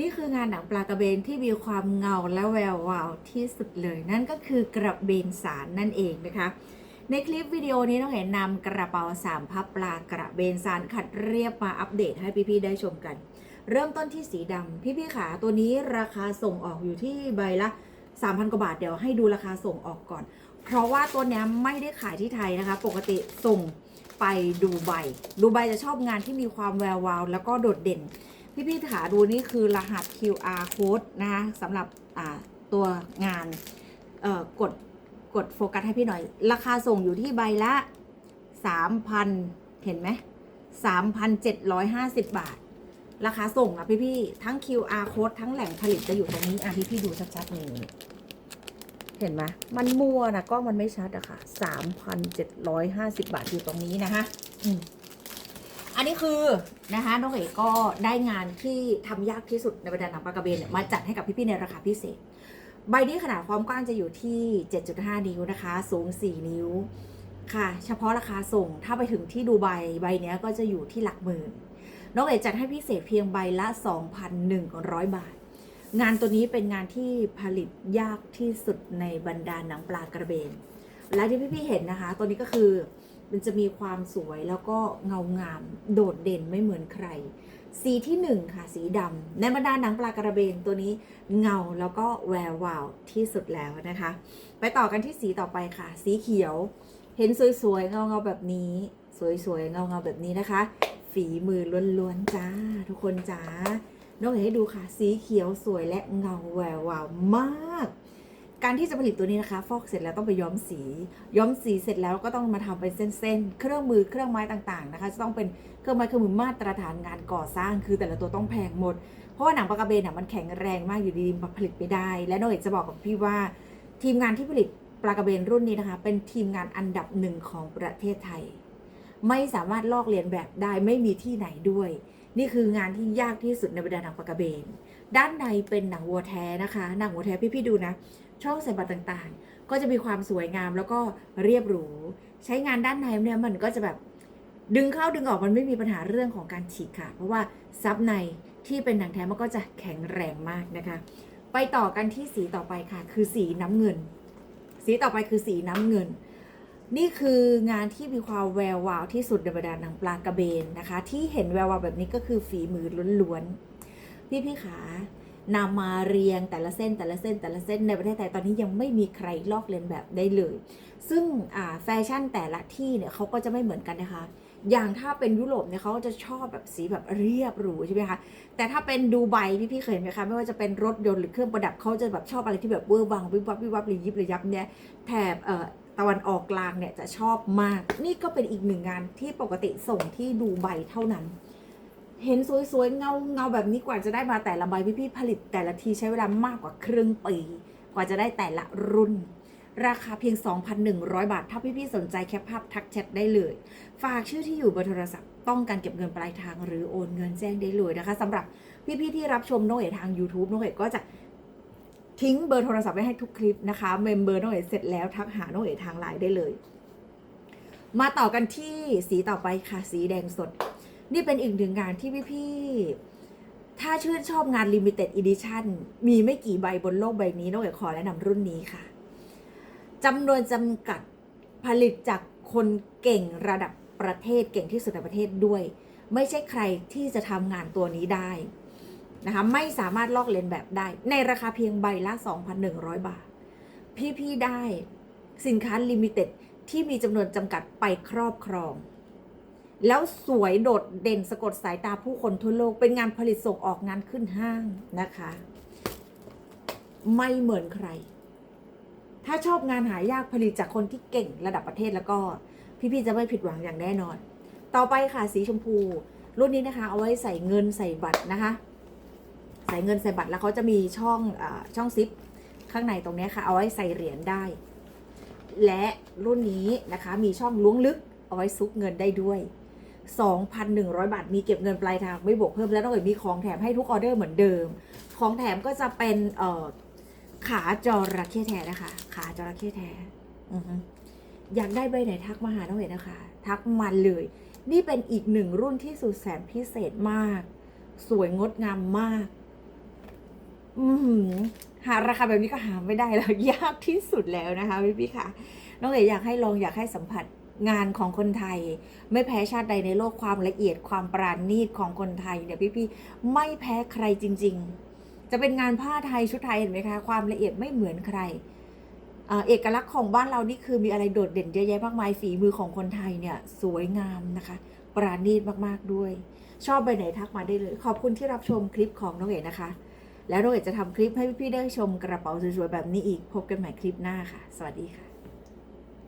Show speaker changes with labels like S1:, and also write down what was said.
S1: นี่คืองานหนังปลากระเบนที่มีความเงาและแวววาวที่สุดเลย นั่นก็คือกระเบนสารนั่นเองนะคะ ในคลิปวิดีโอนี้น้องเห็นนำกระเป๋าสามพับปลากระเบนสารขัดเรียบมาอัปเดตให้พี่ๆได้ชมกัน เริ่มต้นที่สีดำพี่ๆขาตัวนี้ราคาส่งออกอยู่ที่ใบละ 3,000 กว่าบาทเดี๋ยวให้ดูราคาส่งออกก่อน เพราะว่าตัวนี้ไม่ได้ขายที่ไทยนะคะ ปกติส่งไปดูไบดูไบจะชอบงานที่มีความแวววาวแล้วก็โดดเด่น พี่ๆขาดูนี่คือรหัส QR code นะคะสำหรับตัวงานกดกดโฟกัสให้พี่หน่อย ราคาส่งอยู่ที่ใบละ 3,000 เห็นไหม3,750 บาท ราคาส่งอะพี่ๆทั้ง QR code ทั้งแหล่งผลิตจะอยู่ตรงนี้อะพี่ๆดูชัดๆนี่เห็นไหมมันมัวนะกล้องมันไม่ชัดอะค่ะ 3,750 บาทอยู่ตรงนี้นะคะอืม อันนี้คือนะคะน้องเอ๋ก็ได้งานที่ทำยากที่สุดในบรรดาหนังปลากระเบนมาจัดให้กับพี่ๆในราคาพิเศษ ใบนี้ขนาดความกว้างจะอยู่ที่ 7.5 นิ้วนะคะ สูง 4 นิ้วค่ะ เฉพาะราคาส่งถ้าไปถึงที่ดูไบใบนี้ก็จะอยู่ที่หลักหมื่นน้องเอ๋จัดให้พิเศษเพียงใบละ 2,100 บาท งานตัวนี้เป็นงานที่ผลิตยากที่สุดในบรรดาหนังปลากระเบน และที่พี่ๆเห็นนะคะ ตัวนี้ก็คือ มันจะมีความสวยแล้วก็เงางาม โดดเด่นไม่เหมือนใคร สีที่หนึ่งค่ะสีดำในบรรดาหนังปลากระเบนตัวนี้เงาแล้วก็แวววาวที่สุดแล้วนะคะ ไปต่อกันที่สีต่อไปค่ะ สีเขียว เห็นสวยๆเงาๆแบบนี้ สวยๆเงาๆแบบนี้นะคะ ฝีมือล้วนๆจ้า ทุกคนจ้าน้องเอ๋ให้ดูค่ะ สีเขียวสวยและเงาแวววาวมาก การที่จะผลิตตัวนี้นะคะฟอกเสร็จแล้วต้องไปย้อมสี ย้อมสีเสร็จแล้วก็ต้องมาทำเป็นเส้นๆ เครื่องมือเครื่องไม้ต่างๆนะคะจะต้องเป็นเครื่องไม้เครื่องมือมาตรฐานงานก่อสร้าง คือแต่ละตัวต้องแพงหมด เพราะว่าหนังปลากระเบนน่ะมันแข็งแรงมากอยู่ดีๆผลิตไม่ได้ และน้องเอกจะบอกกับพี่ว่า ทีมงานที่ผลิตปลากระเบนรุ่นนี้นะคะ เป็นทีมงานอันดับหนึ่งของประเทศไทย ไม่สามารถลอกเลียนแบบได้ไม่มีที่ไหนด้วย นี่คืองานที่ยากที่สุดในบรรดาหนังปลากระเบน ด้านในเป็นหนังวัวแท้นะคะ หนังวัวแท้พี่ๆดูนะ ช่องใส่บัตรต่างๆ ก็จะมีความสวยงามแล้วก็เรียบหรู ใช้งานด้านในเนี่ยมันก็จะแบบดึงเข้าดึงออกมันไม่มีปัญหาเรื่องของการฉีกขาดเพราะว่าซับในที่เป็นหนังแท้มันก็จะแข็งแรงมากนะคะ ไปต่อกันที่สีต่อไปค่ะ คือสีน้ำเงิน สีต่อไปคือสีน้ำเงิน นี่คืองานที่มีความแวววาวที่สุดในบรรดาหนังปลากระเบนนะคะ ที่เห็นแวววาวแบบนี้ก็คือฝีมือล้วนๆ พี่พี่ขานำมาเรียงแต่ละเส้นแต่ละเส้นแต่ละเส้นในประเทศไทยตอนนี้ยังไม่มีใครลอกเลียนแบบได้เลย ซึ่งแฟชั่นแต่ละที่เนี่ยเขาก็จะไม่เหมือนกันนะคะ อย่างถ้าเป็นยุโรปเนี่ยเขาจะชอบแบบสีแบบเรียบหรูใช่ไหมคะแต่ถ้าเป็นดูไบพี่พี่เคยไหมคะไม่ว่าจะเป็นรถยนต์หรือเครื่องประดับเขาจะแบบชอบอะไรที่แบบเวอร์วังวิบวับวิบวับระยิบระยับเนี่ยแถบเอ่อตะวันออกกลางเนี่ยจะชอบมาก นี่ก็เป็นอีกหนึ่งงานที่ปกติส่งที่ดูไบเท่านั้น เห็นสวยๆ เงาเงาแบบนี้กว่าจะได้มาแต่ละใบพี่ๆผลิตแต่ละทีใช้เวลามากกว่าครึ่งปี กว่าจะได้แต่ละรุ่น ราคาเพียง 2,100 บาท ถ้าพี่ๆสนใจแคปภาพทักแชทได้เลย ฝากชื่อที่อยู่เบอร์โทรศัพท์ต้องการเก็บเงินปลายทางหรือโอนเงินแจ้งได้เลยนะคะสำหรับพี่ๆที่รับชมโน้องเอ๋ทาง YouTube น้องเอ๋ก็จะทิ้งเบอร์โทรศัพท์ไว้ให้ทุกคลิปนะคะ เมมเบอร์โน้องเอ๋เสร็จแล้วทักหาโน้องเอ๋ทางไลน์ได้เลย มาต่อกันที่สีต่อไปค่ะสีแดงสด นี่เป็นอีกหนึ่งงานที่พี่ๆถ้าชื่นชอบงาน Limited Edition มีไม่กี่ใบบนโลกใบนี้นองเอ๋ขอแนะนำรุ่นนี้ค่ะจำนวนจำกัดผลิตจากคนเก่งระดับประเทศเก่งที่สุดในประเทศด้วย ไม่ใช่ใครที่จะทำงานตัวนี้ได้นะคะไม่สามารถลอกเลียนแบบได้ ในราคาเพียงใบละ 2,100 บาท พี่ ๆ ได้สินค้าลิมิเต็ดที่มีจำนวนจำกัดไปครอบครอง แล้วสวยโดดเด่นสะกดสายตาผู้คนทั่วโลก เป็นงานผลิตส่งออกงานขึ้นห้างนะคะ ไม่เหมือนใคร ถ้าชอบงานหายากผลิตจากคนที่เก่งระดับประเทศแล้วก็ พี่ๆจะไม่ผิดหวังอย่างแน่นอน ต่อไปค่ะสีชมพู รุ่นนี้นะคะ เอาไว้ใส่เงินใส่บัตรนะคะ ใส่เงินใส่บัตรแล้วเขาจะมีช่องอช่องซิปข้างในตรงนี้ค่ะ เอาไว้ใส่เหรียญได้ และรุ่นนี้นะคะมีช่องล้วงลึกเอาไว้ซุกเงินได้ด้วย 2,100 บาท มีเก็บเงินปลายทางไม่บวกเพิ่มแล้วต้องเอ๋มีของแถมให้ทุกออเดอร์เหมือนเดิม ของแถมก็จะเป็นเอ่อขาจระเข้แท้นะคะ ขาจระเข้แท้ออยากได้ใบไหนทักมาหาน้องเอ๋นะคะ ทักมันเลย นี่เป็นอีกหนึ่งรุ่นที่สุดแสนพิเศษมาก สวยงดงามมาก อืหาราคาแบบนี้ก็หาไม่ได้แล้วยากที่สุดแล้วนะคะพี่พี่ๆค่ะ น้องเอ๋อยากให้ลองอยากให้สัมผัส งานของคนไทย ไม่แพ้ชาติใดในโลกความละเอียดความปราณีตของคนไทยเนี่ยพี่พี่ๆไม่แพ้ใครจริง ๆ จะเป็นงานผ้าไทยชุดไทยเห็นไหมคะความละเอียดไม่เหมือนใครเอกลักษณ์ของบ้านเรานี่คือมีอะไรโดดเด่นเยอะแยะมากมายฝีมือของคนไทยเนี่ยสวยงามนะคะ ปราณีตมากๆด้วย ชอบไปไหนทักมาได้เลย ขอบคุณที่รับชมคลิปของน้องเอ๋นะคะ แล้วน้องเอ๋จะทำคลิปให้พี่ๆได้ชมกระเป๋าสวยๆแบบนี้อีกพบกันใหม่คลิปหน้าค่ะ สวัสดีค่ะ